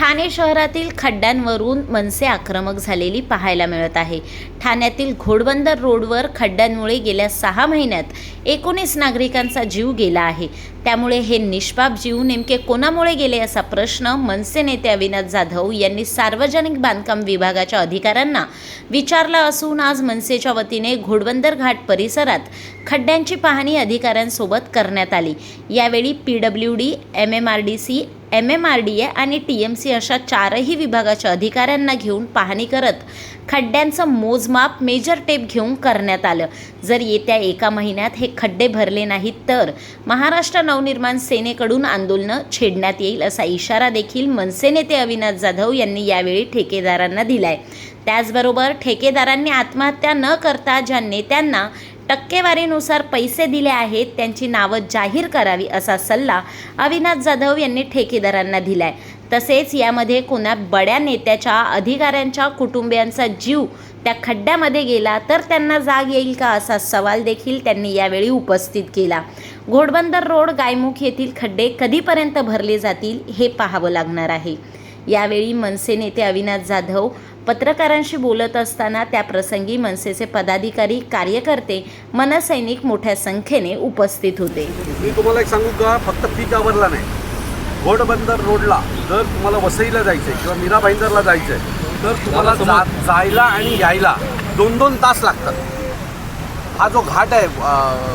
ठाणे शहरातील खड्ड्यांवरून मनसे आक्रमक झालेली पाहायला मिळत आहे. ठाण्यातील घोडबंदर रोडवर खड्ड्यांमुळे गेल्या सहा महिन्यात एकोणीस नागरिकांचा जीव गेला आहे. त्यामुळे हे निष्पाप जीव नेमके कोणामुळे गेले असा प्रश्न मनसे नेते अविनाश जाधव यांनी सार्वजनिक बांधकाम विभागाच्या अधिकाऱ्यांना विचारला असून आज मनसेच्या वतीने घोडबंदर घाट परिसरात खड्ड्यांची पाहणी अधिकाऱ्यांसोबत करण्यात आली. यावेळी P W D M M R D C M M R D A आणि टी एम सी अशा चारही विभागाच्या अधिकाऱ्यांना घेऊन पाहणी करत खड्ड्यांचं मोजमाप मेजर टेप घेऊन करण्यात आलं. जर येत्या एका महिन्यात हे खड्डे भरले नाहीत तर महाराष्ट्र नवनिर्माण सेनेकडून आंदोलनं छेडण्यात येईल असा इशारा देखील मनसे नेते अविनाश जाधव यांनी यावेळी ठेकेदारांना दिलाय. त्याचबरोबर ठेकेदारांनी आत्महत्या न करता ज्या नेत्यांना टक्केवारीनुसार पैसे दिले आहेत त्यांची नावं जाहीर करावी असा सल्ला अविनाश जाधव यांनी ठेकेदारांना दिलाय. तसेच यामध्ये कोणा बड्या नेत्याच्या अधिकाऱ्यांच्या कुटुंबियांचा जीव त्या खड्ड्यामध्ये गेला तर त्यांना जाग येईल का असा सवाल देखील त्यांनी यावेळी उपस्थित केला. घोडबंदर रोड गायमुख येथील खड्डे कधीपर्यंत भरले जातील हे पाहावं लागणार आहे. यावेळी मनसे नेते अविनाश जाधव पत्रकारांशी बोलत असताना त्या प्रसंगी मनसेचे पदाधिकारी कार्यकर्ते मनसैनिक मोठ्या संख्येने उपस्थित होते. मी तुम्हाला एक सांगू का? फक्त पीक आवरला नाही. घोडबंदर रोडला जर तुम्हाला वसईला जायचं आहे किंवा मीरा भाईंदरला जायचं आहे तर तुम्हाला जा जायला आणि यायला दोन दोन तास लागतात. हा जो घाट आहे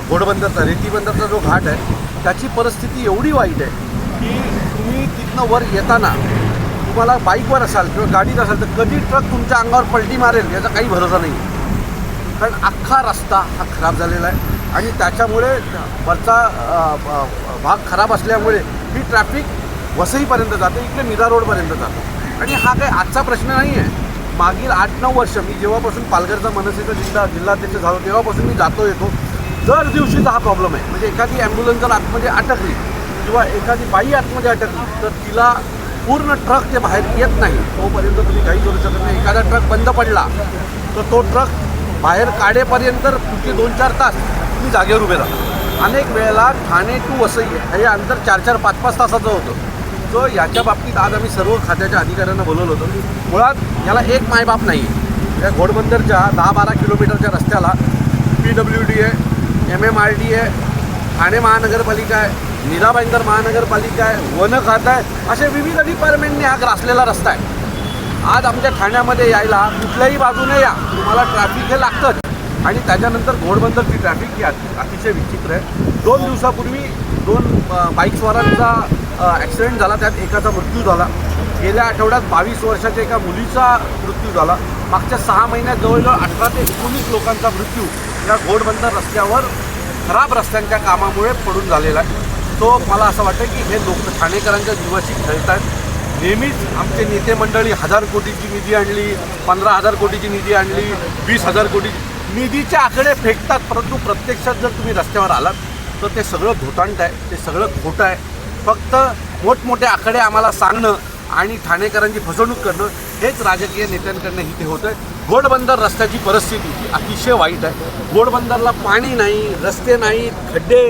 घोडबंदरचा रेतीबंदरचा जो घाट आहे त्याची परिस्थिती एवढी वाईट आहे की तुम्ही तिथनं वर येताना तुम्हाला बाईकवर असाल किंवा गाडीत असाल तर कधी ट्रक तुमच्या अंगावर पलटी मारेल याचा काही भरोसा नाही कारण अख्खा रस्ता हा खराब झालेला आहे आणि त्याच्यामुळे वरचा भाग खराब असल्यामुळे ही ट्रॅफिक वसईपर्यंत जाते इकडे मिरा रोडपर्यंत जाते. आणि हा काही आजचा प्रश्न नाही आहे मागील आठ नऊ वर्ष मी जेव्हापासून पालघरचा मनसेचा जिल्हा जिल्हाध्यक्ष झालो तेव्हापासून मी जातो येतो. दर दिवशीचा हा प्रॉब्लेम आहे. म्हणजे एखादी ॲम्ब्युलन्स जर आतमध्ये अटकली किंवा एखादी बाई आतमध्ये अटकली तर तिला पूर्ण ट्रक ते बाहेर येत नाही. तोपर्यंत तुम्ही काही करू शकत नाही. एखादा ट्रक बंद पडला तर तो ट्रक बाहेर काढेपर्यंत पुढचे दोन चार तास तुम्ही जागेवर उभे राहा. अनेक वेळेला ठाणे टू वसई हे अंतर चार चार पाच पाच तासाचं होतं. सो याच्या बाबतीत आज आम्ही सर्व खात्याच्या अधिकाऱ्यांना बोलवलं होतं. मुळात याला एक मायबाप नाही. आहे या घोडबंदरच्या दहा बारा किलोमीटरच्या रस्त्याला पी डब्ल्यू डी आहे एम एम आर डी आहे ठाणे महानगरपालिका आहे. मीराबाईंदर महानगरपालिका आहे वन खात आहे असे विविध डिपार्टमेंटने हा ग्रासलेला रस्ता आहे. आज आमच्या ठाण्यामध्ये यायला कुठल्याही बाजूने या तुम्हाला ट्रॅफिक हे लागतंच. आणि त्याच्यानंतर घोडबंदरची ट्रॅफिक ही अतिशय विचित्र आहे. दोन दिवसापूर्वी दोन बाईकस्वारांचा ॲक्सिडेंट झाला त्यात एकाचा मृत्यू झाला. गेल्या आठवड्यात बावीस वर्षाच्या एका मुलीचा मृत्यू झाला. मागच्या सहा महिन्यात जवळजवळ अठरा ते एकोणीस लोकांचा मृत्यू या घोडबंदर रस्त्यावर खराब रस्त्यांच्या कामामुळे पडून झालेला आहे. तो मला असं वाटतं की हे लोक ठाणेकरांच्या जीवाशी खेळत आहेत नेहमीच आमचे नेते मंडळी हजार कोटीची निधी आणली पंधरा हजार कोटीची निधी आणली वीस हजार कोटी निधीचे आकडे फेकतात परंतु प्रत्यक्षात जर तुम्ही रस्त्यावर आलात तर ते सगळं धोतांड आहे ते सगळं खोटं आहे. फक्त मोठमोठे आकडे आम्हाला सांगणं आणि ठाणेकरांची फसवणूक करणं हेच राजकीय नेत्यांकडनं इथे होतं आहे घोडबंदर रस्त्याची परिस्थिती ही अतिशय वाईट आहे. घोडबंदरला पाणी नाही रस्ते नाही खड्डे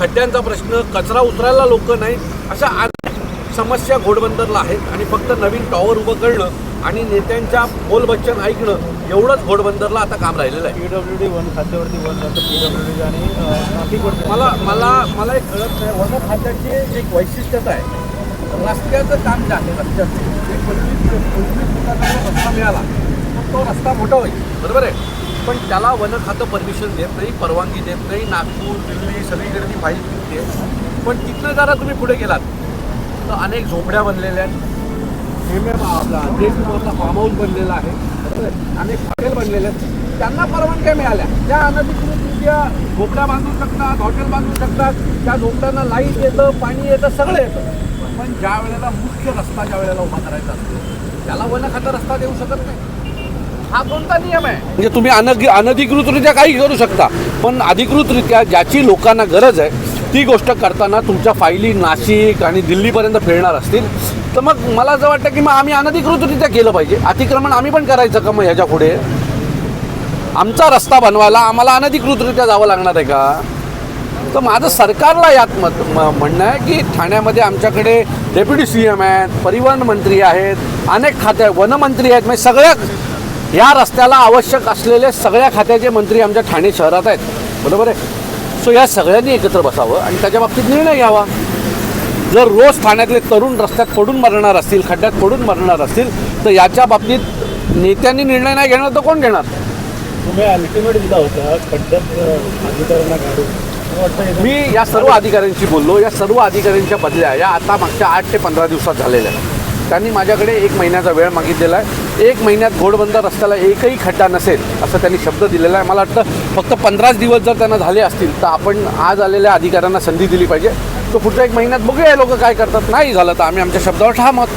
खड्ड्यांचा प्रश्न कचरा उचलायला लोक नाही अशा अनेक समस्या घोडबंदरला आहेत आणि फक्त नवीन टॉवर उभं करणं आणि नेत्यांच्या बोलबच्चन ऐकणं एवढंच घोडबंदरला आता काम राहिलेलं आहे. पी डब्ल्यू डी वन खात्यावरती वन जातं पी डब्ल्यू डी आणि मला मला मला एक कळत नाही. वन खात्याची एक वैशिष्ट्यता आहे. रस्त्याचं काम जे आहे रस्त्याचं पंचवीस पंचवीस रस्ता मिळाला. तो रस्ता मोठा होईल. बरोबर आहे. पण त्याला वन खातं परमिशन देत नाही परवानगी देत नाही नागपूर दिल्ली सगळीकडे ती फाईल फिरते पण तिथनं जरा तुम्ही पुढे गेलात तर अनेक झोपड्या बनलेल्या आहेत. एम एम आपला देशमुखचा फार्म हाऊस बनलेला आहे? अनेक हॉटेल बनलेले आहेत. त्यांना परवानग्या मिळाल्या. त्या अनधिकृतरित्या झोपड्या बांधू शकतात हॉटेल बांधू शकतात. त्या झोपड्यांना लाइट येतं पाणी येतं सगळं येतं. पण ज्या वेळेला मुख्य रस्ता ज्या वेळेला उभा करायचा असतो त्याला वन खाता रस्ता देऊ शकत नाही. हा कोणता नियम आहे? म्हणजे तुम्ही अनग अनधिकृतरित्या काही करू शकता. पण अधिकृतरित्या ज्याची लोकांना गरज आहे ती गोष्ट करताना तुमच्या फायली नाशिक आणि दिल्लीपर्यंत फिरणार असतील. तर मग मला असं वाटतं की मग आम्ही अनधिकृतरित्या केलं पाहिजे. अतिक्रमण आम्ही पण करायचं का मग ह्याच्या पुढे? आमचा रस्ता बनवायला आम्हाला अनधिकृतरित्या जावं लागणार आहे का? तर माझं सरकारला यात मत म- म्हणणं आहे की ठाण्यामध्ये आमच्याकडे डेप्युटी सी एम आहेत परिवहन मंत्री आहेत अनेक खाते वनमंत्री आहेत. म्हणजे सगळ्या या रस्त्याला आवश्यक असलेले सगळ्या खात्याचे मंत्री आमच्या ठाणे शहरात आहेत. बरोबर आहे? सो या सगळ्यांनी एकत्र बसावं आणि त्याच्या बाबतीत निर्णय घ्यावा. जर रोज ठाण्यातले तरुण रस्त्यात पडून मरणार असतील खड्ड्यात पडून मरणार असतील तर याच्या बाबतीत नेत्यांनी निर्णय नाही घेणार तर कोण घेणार? तुम्ही अल्टिमेट दिला होता खड्ड्यात मी या सर्व अधिकाऱ्यांशी बोललो. या सर्व अधिकाऱ्यांच्या बदल्या या आता मागच्या आठ ते पंधरा दिवसात झालेल्या आहेत. त्यांनी माझ्याकडे एक महिन्याचा वेळ मागितलेला आहे. एक महिन्यात घोडबंदर रस्त्याला एकही खड्डा नसेल असं त्यांनी शब्द दिलेला आहे. मला वाटतं फक्त पंधराच दिवस जर त्यांना झाले असतील तर आपण आज आलेल्या अधिकाऱ्यांना संधी दिली पाहिजे. तो पुढच्या एक महिन्यात बघूया लोक काय करतात. नाही झालं तर आम्ही आमच्या शब्दावर ठाम आहोत.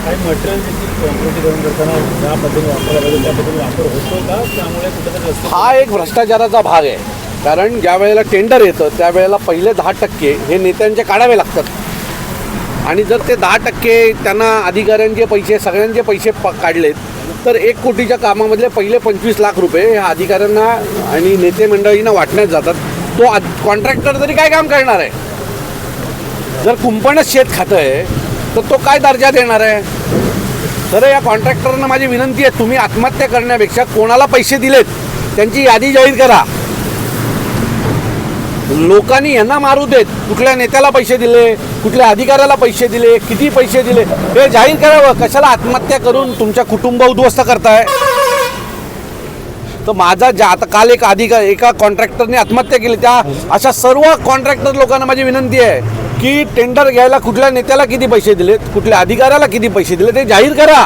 हा एक भ्रष्टाचाराचा भाग आहे. कारण ज्या वेळेला टेंडर येतं त्यावेळेला पहिले दहा टक्के हे नेत्यांचे काढावे लागतात. आणि जर ते दहा टक्के त्यांना अधिकाऱ्यांचे पैसे सगळ्यांचे पैसे प काढलेत तर एक कोटीच्या कामामधले पहिले पंचवीस लाख रुपये ह्या अधिकाऱ्यांना आणि नेते मंडळींना वाटण्यात जातात. तो कॉन्ट्रॅक्टर तरी काय काम करणार आहे? जर कुंपणच शेत खातं आहे तर तो काय दर्जा देणार आहे? तर या कॉन्ट्रॅक्टरना माझी विनंती आहे तुम्ही आत्महत्या करण्यापेक्षा कोणाला पैसे दिलेत त्यांची यादी जाहीर करा. लोकांनी यांना मारू देत. कुठल्या नेत्याला पैसे दिले कुठल्या अधिकाऱ्याला पैसे दिले किती पैसे दिले हे जाहीर करावं. कशाला आत्महत्या करून तुमच्या कुटुंब उद्ध्वस्त करताय? तर माझा ज्या आता काल एक अधिकार एका कॉन्ट्रॅक्टरने आत्महत्या केली. त्या अशा सर्व कॉन्ट्रॅक्टर लोकांना माझी विनंती आहे. की टेंडर घ्यायला कुठल्या नेत्याला किती पैसे दिलेत कुठल्या अधिकाऱ्याला किती पैसे दिले ते जाहीर करा.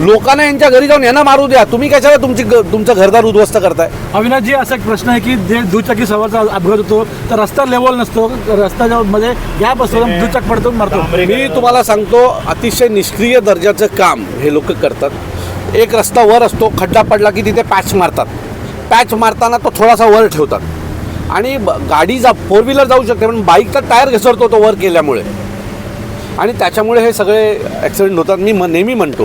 लोकांना यांच्या घरी जाऊन यांना मारू द्या. तुम्ही कशाला तुमची तुमचं घरदार उद्ध्वस्त करताय? अविनाशजी असा एक प्रश्न आहे की जे दुचाकी सवारचा अपघात होतो तर रस्ता लेवल नसतो रस्त्याच्या मध्ये गॅप असतो दुचाक पडतो मारतो. मी तुम्हाला सांगतो अतिशय निष्क्रिय दर्जाचं काम हे लोक करतात. एक रस्ता वर असतो खड्डा पडला की तिथे पॅच मारतात. पॅच मारताना तो थोडासा वर ठेवतात. आणि ब- गाडी जा फोर व्हीलर जाऊ शकते पण बाईकचा टायर घसरतो तो वर केल्यामुळे. आणि त्याच्यामुळे हे सगळे ॲक्सिडेंट होतात. मी म नेहमी म्हणतो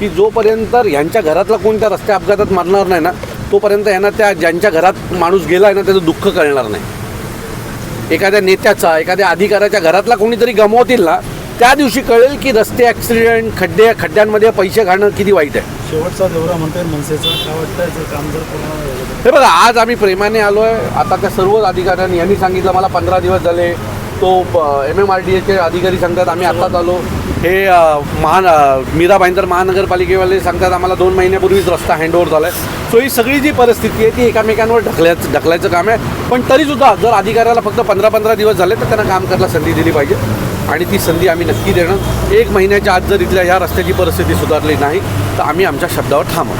की जोपर्यंत ह्यांच्या घरातला कोण त्या रस्त्या अपघातात मरणार नाही ना तोपर्यंत यांना त्या ज्यांच्या घरात माणूस गेला आहे ना त्याचं दुःख कळणार नाही. एखाद्या नेत्याचा एखाद्या अधिकाऱ्याच्या घरातला कोणीतरी गमवतील ना त्या दिवशी कळेल की रस्ते ॲक्सिडेंट खड्डे खड्ड्यांमध्ये पैसे घालणं किती वाईट आहे. शेवटचा दौरा म्हणतोय मनसेचा. काय वाटतं याचं काम जर पूर्ण? हे बघा आज आम्ही प्रेमाने आलो आहे आता त्या सर्व अधिकाऱ्यांनी यांनी सांगितलं मला पंधरा दिवस झाले. तो एम एम आर डी एचे अधिकारी सांगतात आम्ही आत्ताच आलो. हे महान मीरा भाईंदर महानगरपालिकेवाले सांगतात आम्हाला दोन महिन्यापूर्वीच रस्ता हँडओव्हर झाला आहे सो ही सगळी जी परिस्थिती आहे ती एकामेकांवर ढकल्याचं ढकलायचं काम आहे. पण तरीसुद्धा जर अधिकाऱ्याला फक्त पंधरा पंधरा दिवस झाले तर त्यांना काम करायला संधी दिली पाहिजे. आणि ती संधी आम्ही नक्की देणं एक महिन्याच्या आत जर इथल्या ह्या रस्त्याची परिस्थिती सुधारली नाही तर आम्ही आमच्या शब्दावर ठाम